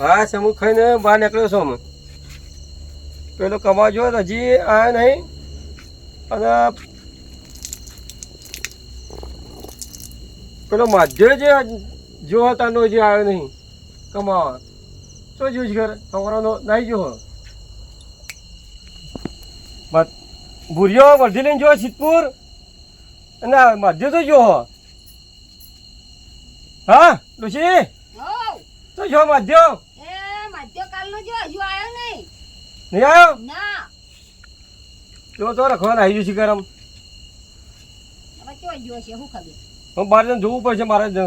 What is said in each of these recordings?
હા સમૂહ ખાઈને બહાર નીકળ્યો છું અમે પેલો કમા જો હજી આવ્યો નહીં. અને પેલો માધ્ય જે જો તાનો જે આવ્યો નહીં. કમાવા તો જોઈશ ઘર? છોકરાનો નહીં જો ભૂરિયો વર્ધી લઈને જો સિદ્ધપુર? અને માધ્ય તો જો હા. ડોશી તો જો માધ્ય? મધ્યકાલનો જો હજુ આવ્યો નહીં. નહીં આવ્યો ના. તો તો રખવાના આવી જશે ગરમ. હવે ચો જો છે હું ખબર? હું બહાર જઈને જોવું પડશે મારે જ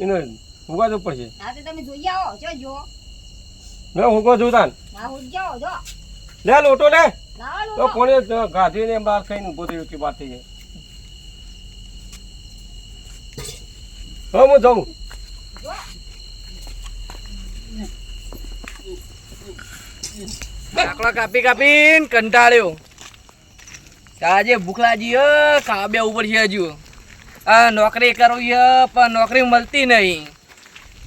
એને ઉગા જવું પડશે. હા તો તમે જોઈ આવો જો જો. મેં ઉગો જોઉં તાન? હું જાઓ જો લે લોટો લે. તો કોણે ગાંધીને એમ બહાર ખાઈને ઊભો થયો કે થઈ જાય હા હું જાઉં. લાકડા કાપી કાપીને કંટાળ્યો. આજે ભૂખ લાગી કાબે બે ઉપર છે હજુ. આ નોકરી કરવી છે પણ નોકરી મળતી નહીં.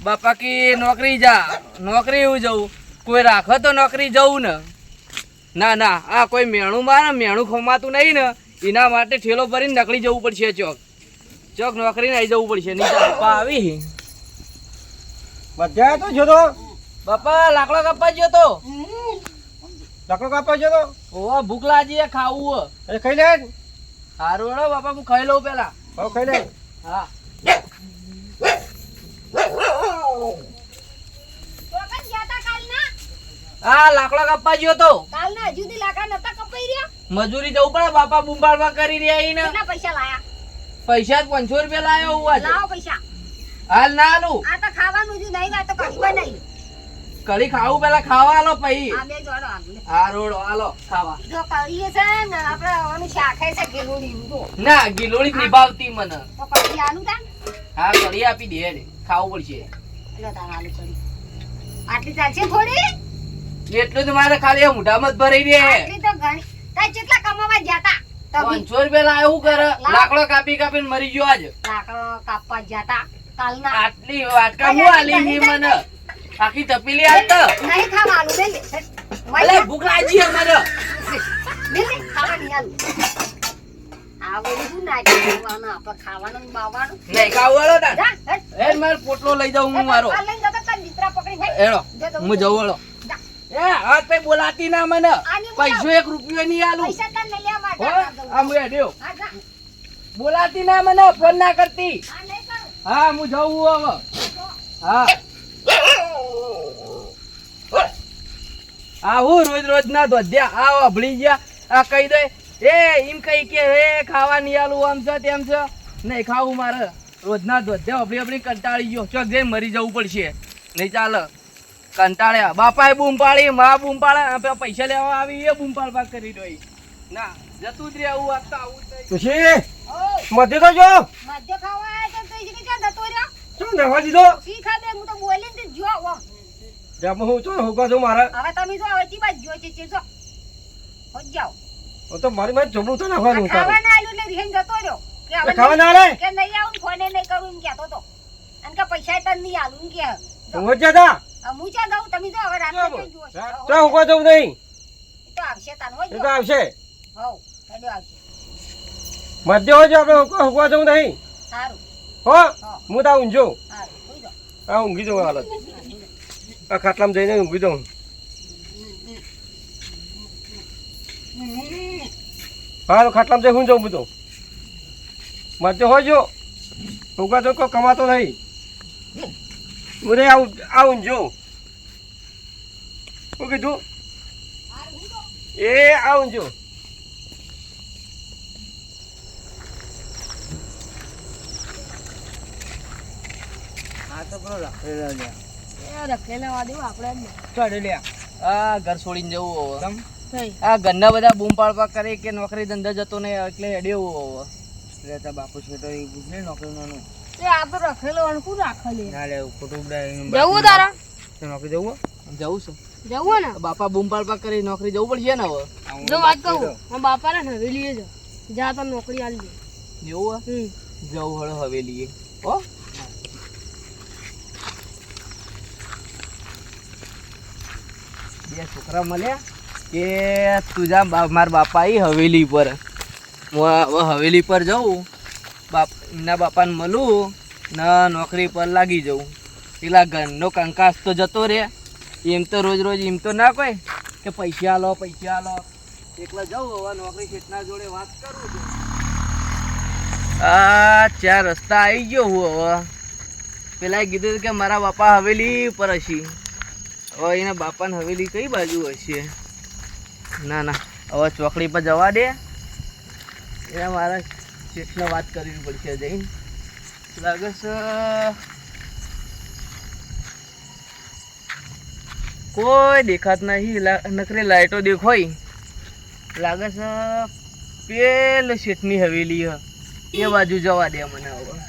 બાપા કે નોકરી જા નોકરી એવું જવું કોઈ રાખો તો નોકરી જવું ને. ના ના આ કોઈ મેણું મારે મેણું ખોમાતું નહીં ને. એના માટે ઠેલો ભરીને નકળી જવું પડશે ચોક. ચોક નોકરી નહીં જવું પડશે નહીં બાપા આવી. બધા તો જોતો. બાપા લાકડો કાપવા ગયો તો? લાકડો કાપવા જતો ઓવા ભૂખ લાગી ખાવું હે. એ ખાઈ લે. સારું હેડો બાપા હું ખાઈ લઉં પેલા. હવે ખાઈ લે. હા. લાકડો કાપવા ગયો તો. કાલના હજુ થી લાકડા નતા કપાઈ રહ્યા? મજૂરી જવું પડે બાપા બુંબાળવા કરી રહ્યા ઈને કેટલા પૈસા લાયા? પૈસા જ પાંચસો રૂપિયા લાયો હું આજે. લાવો પૈસા. હાલ ના આલું. આ તો ખાવાનું જ નહીં આ તો કશું બનાવી કઢી ખાવું પેલા ખાવા આલો પછી. હા રોડ આલો ખાવા. જો કઢી છે ને આપણે હવાનું શાખે છે ગેલુડી ના ગિલોડી નિભાવતી મને. તો કઢી આલું તા હા કઢી આપી દે રે ખાવું પડશે. લો તાર આલુ કઢી આટલી ચાલશે થોડી? એટલું તો મારે ખાલી મોઢામાં જ ભરાઈ દે. આટલી તો ઘણી. તાર કેટલા કમાવા જતા પાંચસો રૂપિયા લાયો શું કરે લાકડો કાપી કાપીને મરી ગયો આજ. લાકડો કાપવા જતા કાલના. આટલી વાટકા હું આલી મને? આખી તપેલી આલતો નહીં ખાવા આલુ લે લે અલે ભૂખ લાગી હે મને ખાવાની આલુ આ બધું નાખી દેવાનું આપણે ખાવાનું બાવાનું. નહીં. એ મારે પોટલો લઈ જાઉં હું મારો. આ લઈને જતો તાર દીકરા પકડી હેટ. હું જવું હેડો એ હાથ પે બોલાતી ના મને. પૈસો એક રૂપિયો નહીં આલું. પૈસા તાર લઈ લેવા માટે બોલાતી ના મને ફોન ના કરતી. હા હું જવું હવે. હા. આ હું રોજ રોજ ના ધોધ્યા આ અભળી ગયા. આ કહી દે એ એમ કહી કે હે ખાવા નહીં આલું આમ છે તેમ છે. નહીં ખાવું મારે. રોજના ધોધ્યા અભળી અભળી કંટાળી ગયો. ચોક જઈને મરી જવું પડશે. નહીં ચાલે. કંટાળ્યા. બાપાએ બૂમ પાડી મા બૂમ પાડે. પૈસા લેવા આવી એ બૂમ પાડ પાડ કરી દઈ. ના જતું જ રહેવું આ તો આવું ઓ મધ્ય તો જો. મધ્ય ખાવા આવ્યા તો તો કે જતો રહ્યો? શું નવા દીધો? શી ખાધે? હું તો બોલી ને જો જેમ હું છું હુકા છું મારા હવે તમે જો હવે ચી બાજુ જો છે છે જો. હો જાઓ. ઓ તો મારી મારી જમણું તો નાખવાનું ખાવા ના આલ્યું ને રીહેન જતો રહ્યો. કે હવે ખાવા ના આલે? કે નહીં આવું ફોને નહીં કરું એમ કહેતો તો. અને કે પૈસા તન નહીં આલું કે. હું જ જા હું ચા દઉં તમે જો હવે રાત કઈ જો. હો, તો હુકા જવું નહીં. તો આવશે તાન હો તો આવશે. હો હેડો આવશે. મધ્ય હોય જો આપણે હુકા જવું નહીં. સારું હો હા. હું તા ઊંઘજો. આ ઊંઘી જઉં હાલત. આ ખાટલામાં જઈને ઊંઘી જાઉં. હા ખાટલામાં જઈ હું જાઉં બધું મધ્ય હોય જો. ઉગા તો કમાતો નહીં. મને આવું આવું જો શું કીધું? એ, આવું જો આ તો પેલો રખેલા ઘર છોડીને જવું આ ઘરના બધા બૂમ પાડવા કરે કે નોકરી ધંધા જતો ને એટલે હેડ્યો રહેતા બાપુ છે તો એ પૂછે નોકરીનું એ આ તો રખેલો અણકું રાખેલી ના લે ખોટું જવું તારા? નોકરી જવું જવું છે. જવું ને? બાપા બૂમ પાડવા કરી નોકરી જવું પડશે ને હવે? જો વાત કહું હા બાપા ને હવેલીએ જ જા તો નોકરી આલી જેવું જવું હવેલી હવેલીએ. હો બે છોકરા મળ્યા કે તુજા મારા બાપા આવી હવેલી પર, હું હવેલી પર જાઉં, બાપ એમના બાપાને મળું, ને નોકરી પર લાગી જાઉં. પેલા ઘરનો કંકાસ તો જતો રહે. એમ તો રોજ રોજ એમ તો ના કોઈ કે પૈસા લો પૈસા લો. એકલા જાઉં, હવે નોકરી શેઠના જોડે વાત કરું છું. આ ચાર રસ્તા આવી ગયો હું હવે. પેલા કીધું કે મારા બાપા હવેલી પર હશે. હવે એના બાપાને હવેલી કઈ બાજુ હશે? ના ના. હવે ચોકડી પર જવા દે. એના મારા શેઠને વાત કરવી પડશે જઈને. લાગે છે. કોઈ દેખાત નહીં. નકરે લાઇટો દેખાય. લાગે છે પેલ શેઠની હવેલી એ બાજુ જવા દે મને હવે.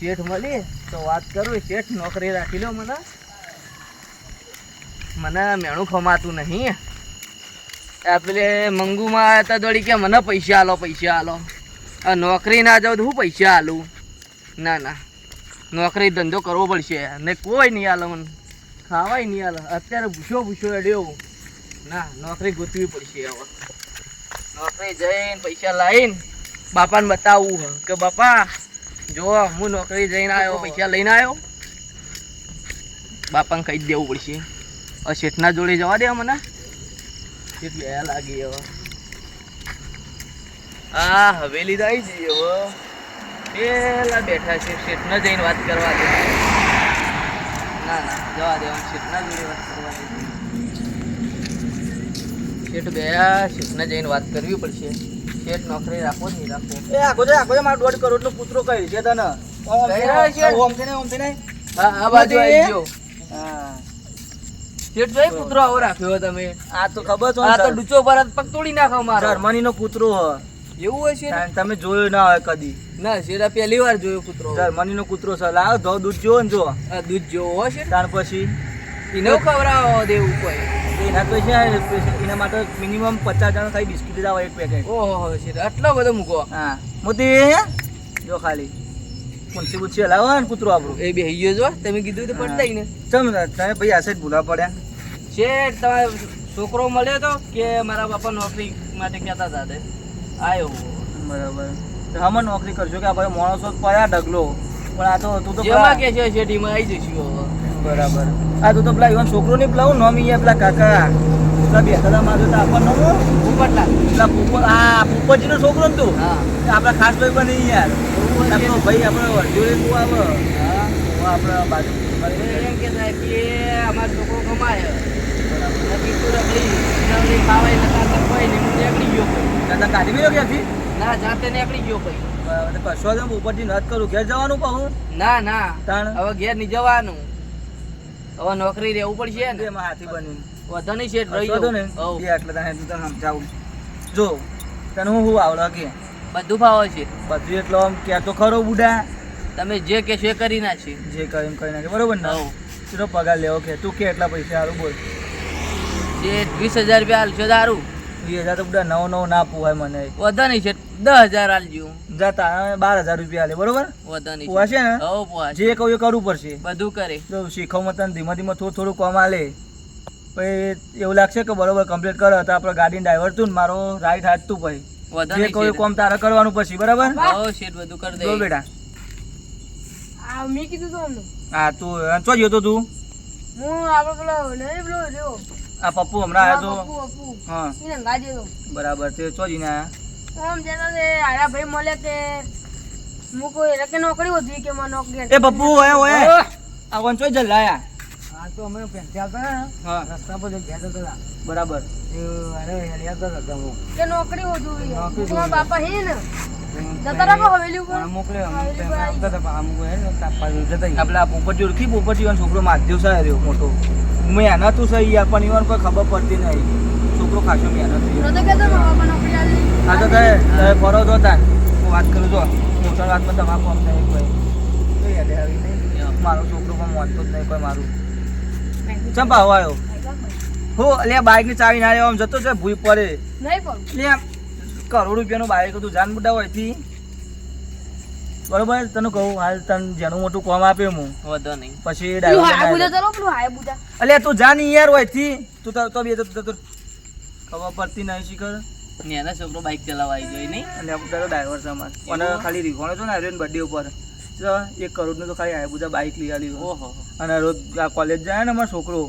શેઠ મળી તો વાત કરું. શેઠ નોકરી રાખી લો મને. મને મેણું ખમાતું નહીં. આપણે મંગુમાં હતા દોડી કે મને પૈસા આલો પૈસા આલો. આ નોકરી ના જાઉં તો હું પૈસા આલું? ના ના. નોકરી ધંધો કરવો પડશે. ને કોઈ નહીં આલે મને. ખાવાય નહીં આલે. અત્યારે ભૂસો ભૂસો અડ્યો ના, નોકરી ગોતવી પડશે હવે નોકરી જઈને પૈસા લાવીને બાપાને બતાવવું કે, બાપા, જો, હું નોકરી જઈને આવ્યો, પૈસા લઈને આવ્યો. બાપાને કહી જ દેવું પડશે. શેઠના જોડે જવા દે મને. શેઠ બે લાગી હવે. હા હવેલી તો આવી જઈએ હવે પેલા બેઠા છે શેઠને જઈને વાત કરવા દે. ના ના જવા દે શેઠના જોડે વાત કરવા દે. શેઠ બે શેઠને જઈને વાત કરવી પડશે. શેઠ નોકરી રાખો જ નહીં રાખો? એ આખો છે આખો મારો દોઢ કરોડ નો પુત્રો કહી છે તને? ઓમ? ઓમ ઓમ હા આ બાજુ આવી ગયો. હા. જોઈ કૂતરો આવો રાખ્યો તમે. આ તો ખબર છે આ તો ડૂચો પર જ પગ તોડી નાખો મારો જર્મની નો પુત્રો હ. એવું હોય છે તમે જોયો ના હોય કદી. ના શેર આ પહેલી વાર જોયો કૂતરો. જર્મની નો કૂતરો છે. લાવ ધો દૂધ જોવો ને જો આ દૂધ જોવો હોય છે ત્યાર પછી એને ખવડાવો દેવું કોઈ? એના તો છે એના માટે મિનિમમ પચાસ જણા ખાલી બિસ્કિટ જ આવે એક પેકેટ ઓહો શેઠ આટલો બધો મૂકો. હા. મોતી જો ખાલી. મુનસી બુનસી હલાવો ને કૂતરો આપણું. એ બે ગયો જો તમે કીધું તો પડતા ને. ચમ તમે ભાઈ આશે જ ભૂલા પડ્યા. શેઠ તમારો છોકરો મળ્યો તો કે મારા બાપા નોકરી માટે કહેતા હતા તે. આવ્યો બરાબર. હમ નોકરી કરશો કે આપણે માણસો પડ્યા ઢગલો. પણ આ તો તું તો જેમાં કે છે શેઠીમાં આવી જઈશું બરાબર. આ તું તો પેલા ઈવન છોકરો નહીં પેલા નોમી ઈ પેલા કાકા. પેલા બે હજાર માર્યો તો આપણને ઉપરલા પેલા આ પોપટજી છોકરો ને તું? આપણા ખાસ ભાઈ બની યાર. આપણો ભાઈ આપણે વર્જોડે તું આવે. હા. આપણા બાજુ એમ કહેતા કે અમારો છોકરો કમાય. નથી તું રખડી ખાવાય નતા તો કોઈ નહીં હું નીકળી ગયો દાદા કાઢી મેળ્યો ક્યાંથી? ના જાતે નીકળી ગયો કોઈ. કશો તો પોપટજી નથી કરું. ઘેર જવાનું કહું ના ના. તાણ? હવે ઘેર નહીં જવાનું. હવે નોકરી રહેવું પડશે ને. એમાં હાથી બની વધુ નહીં શેઠ રહી કશો ને એટલે તને તું તને સમજાવું જો તને હું હું આવડો કે? બધું ફાવે છે બધું એટલો આમ કહેતો ખરો બુડા તમે જે કે એ કરી નાખી જે કરે કરી નાખી. બરોબર ને. તું પગાર લેવો કે. તું કે એટલા પૈસા સારું બોલ. વીસ હજાર રૂપિયા હાલશો દારૂ? વીસ હજાર તો બધા નવો નવ ના પોવાય મને. વધારે નહીં છે દસ હજાર હાલજો જતા બાર હજાર રૂપિયા હાલે બરોબર? વધુ નહીં પોવાશે ને? હવ. જે કહું એ કરવું પડશે. બધું કરે. તો શીખવમાં તને ધીમે ધીમે થોડું થોડું કામ હાલે પછી એવું લાગશે કે બરોબર કમ્પ્લીટ કરો તો આપણે ગાડી ડ્રાઈવર તું ને મારો રાઈટ હાથ તું પછી જે એ કામ તારે કરવાનું પછી બરાબર? હવ શેઠ બધું કરી દે. બેટા. આ મેં કીધું તો હા તું ચો ગયો તો તું? હું આપણે પેલો નહીં પેલો રહ્યો આ પપ્પુ હમણાં આવ્યો તો? પપ્પુ પપ્પુ. હા. એને ગાજે તો. બરાબર તે ચોજી જઈને આયા? આમ જતા તે આરા ભાઈ મળે કે હું કોઈ રકે નોકરી હોતી કે મને નોકરી એ પપ્પુ ઓય ઓય. આ વન ચોઈ જલાયા આ તો અમે ને હા. રસ્તા પર હતા. બરાબર. અરે હેડ્યા કે નોકરી હોતી બાપા હે ને. જતા રાખો હવેલી ઉપર? મોકલે. આપણે આ પોપટી ઓળખી પોપટી ઈવન છોકરો માધ્યવ સાહેબ રહ્યો મોટો. મહેનત તું સહી યાર પણ ઈવન કોઈ ખબર પડતી નહીં. છોકરો ખાસો મહેનત હા તો તો ફરો તો તાર હું વાત કરું છો મોટા વાતમાં તમાકુ આમ નહીં. કોઈ મારો છોકરો પણ વાંચતો જ નહીં કોઈ મારું. ચમ ભાવ આવ્યો? હો એટલે બાઇકની ચાવી ના આવ્યો આમ જતો છે ભૂઈ પડે. નહીં એટલે કરોડ રૂપિયાનું બાઇક હતું. જાન બુડા હોયથી બરોબર? તને કહું હાલ તને જેનું મોટું કોમ આપ્યું હું. વધો નહીં. પછી અલ્યા તું જાન યાર હોયથી. તું તો તો બે તો ખબર પડતી નહીં શીખર. નેના છોકરો બાઇક ચલાવવા આવી ગયો નહીં? અને આપણે તો ડ્રાઈવર છે અમારે. અને ખાલી રીઘોણો છો ને આર્યન બર્થડે ઉપર. તો એક કરોડનું તો ખાલી આયા બધા બાઇક લઈ આવી ઓહો. અને રોજ આ કોલેજ જાય ને અમારો છોકરો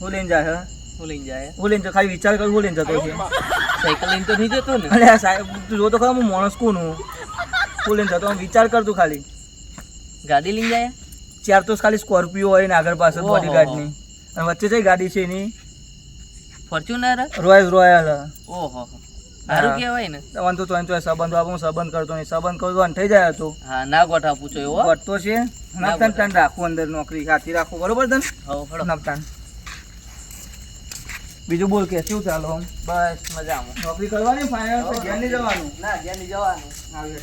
હું લઈને જાય હું? લઈને જાય. હું લઈને જાય ખાલી વિચાર કરું હું લઈને જતો છે સાયકલ લઈને તો નહીં જતો ને. અલ્યા. સાહેબ તું જો તો ખરા હું માણસ કોણ હું? હું લઈને જતો વિચાર કર તું ખાલી. ગાડી લઈને જાય? ચાર તો ખાલી સ્કોર્પિયો હોય ને આગળ પાસે બોડીગાર્ડની અને વચ્ચે કઈ ગાડી છે એની. ફોર્ચ્યુનર? Royal royal. ઓહો. સારું. કહેવાય ને. તમારે તો સંબંધ આપું સંબંધ કરતો નહીં. સંબંધ કરતો અને થઈ જાય તો. હા ના ગોઠા એવો. વધતો છે. ના નપતાન રાખવું અંદર નોકરી. હાથી રાખો. બરોબર તને? બીજું બોલ કે શું ચાલો આમ બસ મજામાં. નોકરી કરવાની ફાઇનલ છે? નહીં જવાનું? ના જ્યાં. જવાનું આવી